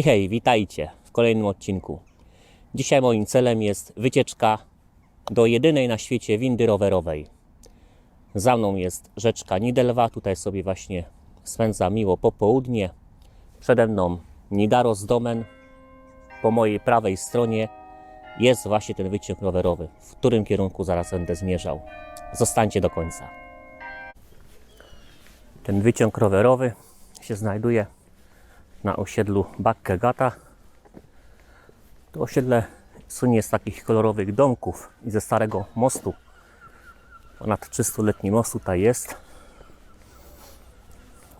Hej, hej, witajcie w kolejnym odcinku. Dzisiaj moim celem jest wycieczka do jedynej na świecie windy rowerowej. Za mną jest rzeczka Nidelwa, tutaj sobie właśnie spędza miło popołudnie. Przede mną Nidaros Domen. Po mojej prawej stronie jest właśnie ten wyciąg rowerowy, w którym kierunku zaraz będę zmierzał. Zostańcie do końca. Ten wyciąg rowerowy się znajduje na osiedlu Bakkegata. To osiedle słynie z takich kolorowych domków i ze starego mostu. Ponad 300-letni most tutaj jest.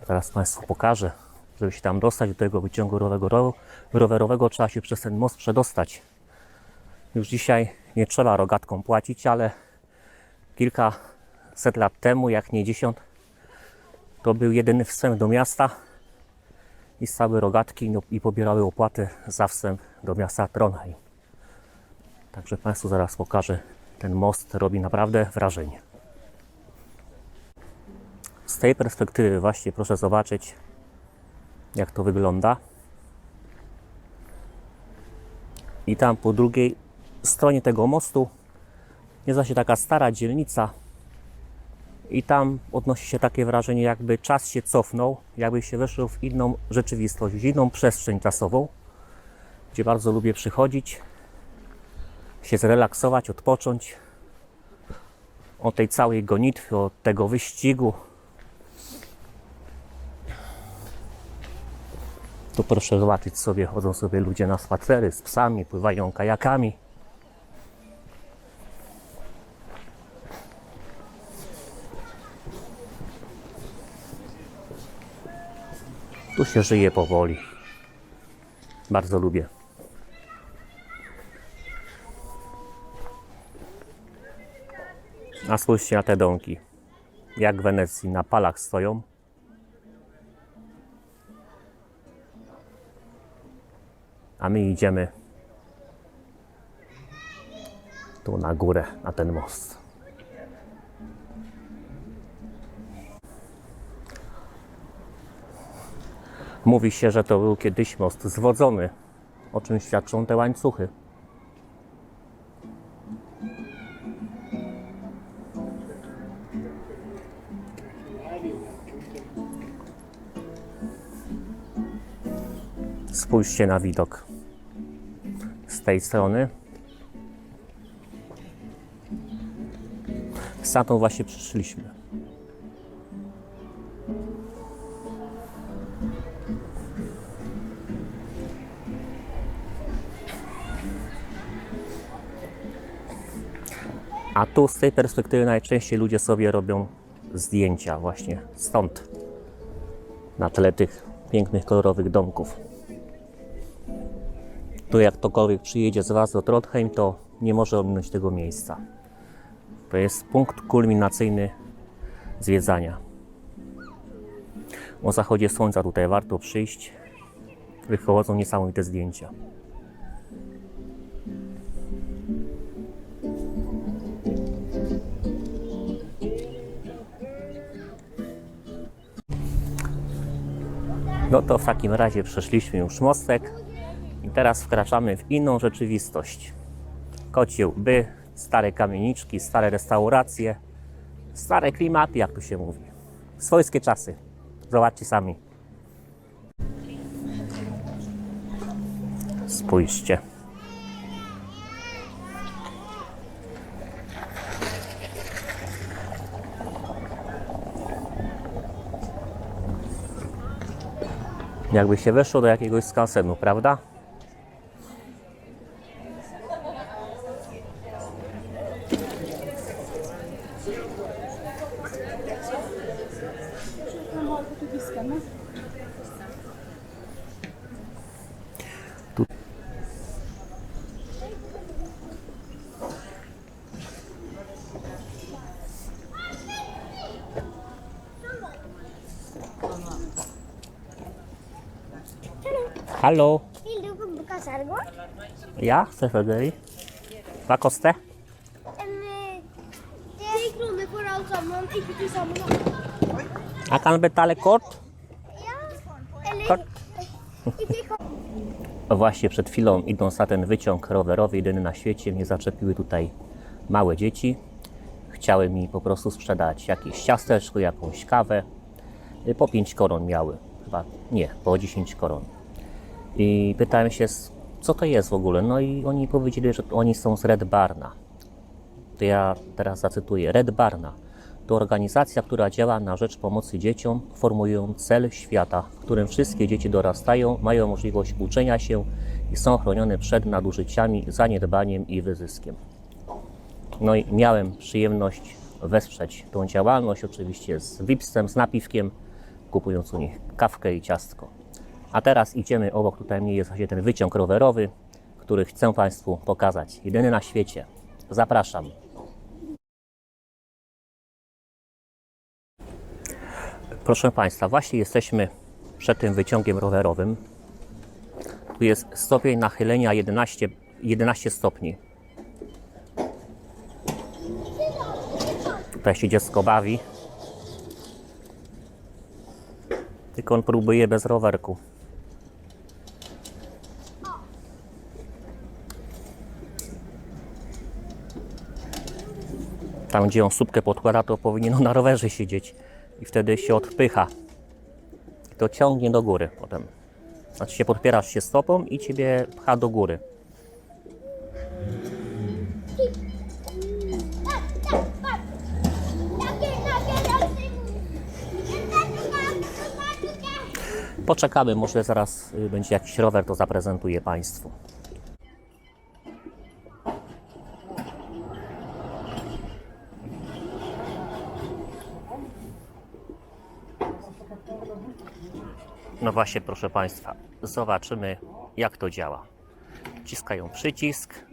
Teraz Państwu pokażę. Żeby się tam dostać do tego wyciągu rowerowego, trzeba się przez ten most przedostać. Już dzisiaj nie trzeba rogatką płacić, ale kilkaset lat temu, jak nie dziesiąt, to był jedyny wstęp do miasta i stały rogatki no, i pobierały opłaty za wstęp do miasta Trondheim. Także Państwu zaraz pokażę. Ten most robi naprawdę wrażenie. Z tej perspektywy właśnie proszę zobaczyć, jak to wygląda. I tam po drugiej stronie tego mostu jest właśnie taka stara dzielnica, i tam odnosi się takie wrażenie, jakby czas się cofnął, jakby się weszło w inną rzeczywistość, w inną przestrzeń czasową, gdzie bardzo lubię przychodzić, się zrelaksować, odpocząć od tej całej gonitwy, od tego wyścigu. Tu proszę zobaczyć sobie, chodzą sobie ludzie na spacery z psami, pływają kajakami. Tu się żyje powoli. Bardzo lubię. A spójrzcie na te domki. Jak w Wenecji na palach stoją. A my idziemy tu na górę, na ten most. Mówi się, że to był kiedyś most zwodzony, o czym świadczą te łańcuchy. Spójrzcie na widok z tej strony. Stamtąd właśnie przyszliśmy. A tu z tej perspektywy najczęściej ludzie sobie robią zdjęcia właśnie stąd, na tle tych pięknych, kolorowych domków. Tu jak ktokolwiek przyjedzie z Was do Trondheim, to nie może ominąć tego miejsca. To jest punkt kulminacyjny zwiedzania. O zachodzie słońca tutaj warto przyjść. Wychodzą niesamowite zdjęcia. No to w takim razie przeszliśmy już mostek i teraz wkraczamy w inną rzeczywistość. Kocie łby, stare kamieniczki, stare restauracje, stare klimaty, jak tu się mówi. Swojskie czasy. Zobaczcie sami. Spójrzcie. Jakby się weszło do jakiegoś skansenu, prawda? Tu. Vill du buka sargon? ja selvfølgelig. Hva koster? En, eh, Ti kroner for alt sammen, ikke til sammen. Jeg kan betale kort. Ja. Kort. Właśnie przed chwilą, idąc na ten wyciąg rowerowy, jedyny na świecie, mnie zaczepiły tutaj małe dzieci. Chciały mi po prostu sprzedać jakieś ciasteczko, jakąś kawę. Y, Po 5 koron miały. Chyba nie, po 10 koron. I pytałem się, co to jest w ogóle. No i oni powiedzieli, że oni są z Red Barna. To ja teraz zacytuję. Red Barna to organizacja, która działa na rzecz pomocy dzieciom, formując cel świata, w którym wszystkie dzieci dorastają, mają możliwość uczenia się i są chronione przed nadużyciami, zaniedbaniem i wyzyskiem. No i miałem przyjemność wesprzeć tą działalność, oczywiście z Wipsem, z napiwkiem, kupując u nich kawkę i ciastko. A teraz idziemy obok, tutaj mnie jest właśnie ten wyciąg rowerowy, który chcę Państwu pokazać. Jedyny na świecie. Zapraszam. Proszę Państwa, właśnie jesteśmy przed tym wyciągiem rowerowym. Tu jest stopień nachylenia 11, 11 stopni. Tutaj się dziecko bawi. Tylko on próbuje bez rowerku. Tam, gdzie on słupkę podkłada, to powinien na rowerze siedzieć i wtedy się odpycha. I to ciągnie do góry potem. Znaczy się podpierasz się stopą i ciebie pcha do góry. Poczekamy, może zaraz y, będzie jakiś rower, to zaprezentuję Państwu. No właśnie, proszę Państwa, zobaczymy jak to działa. Wciskają przycisk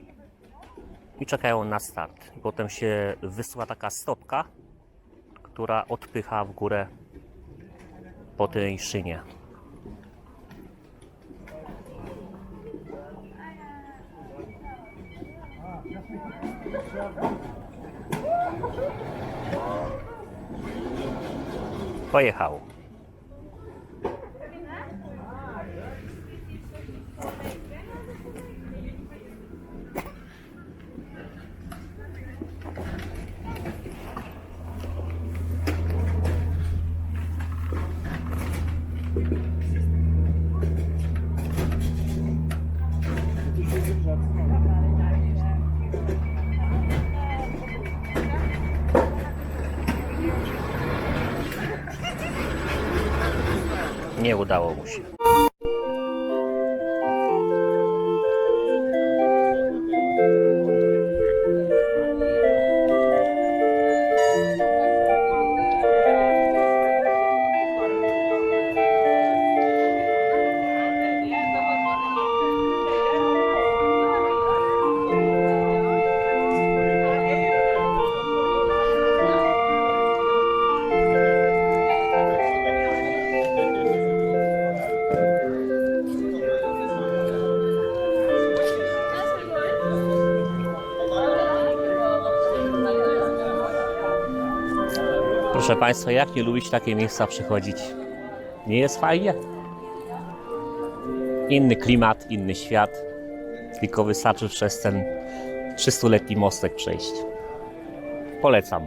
i czekają na start. Potem się wysyła taka stopka, która odpycha w górę po tej szynie. Pojechał. Nie udało mu się. Proszę Państwa, jak nie lubić takie miejsca przychodzić? Nie jest fajnie? Inny klimat, inny świat. Tylko wystarczy przez ten 300-letni mostek przejść. Polecam.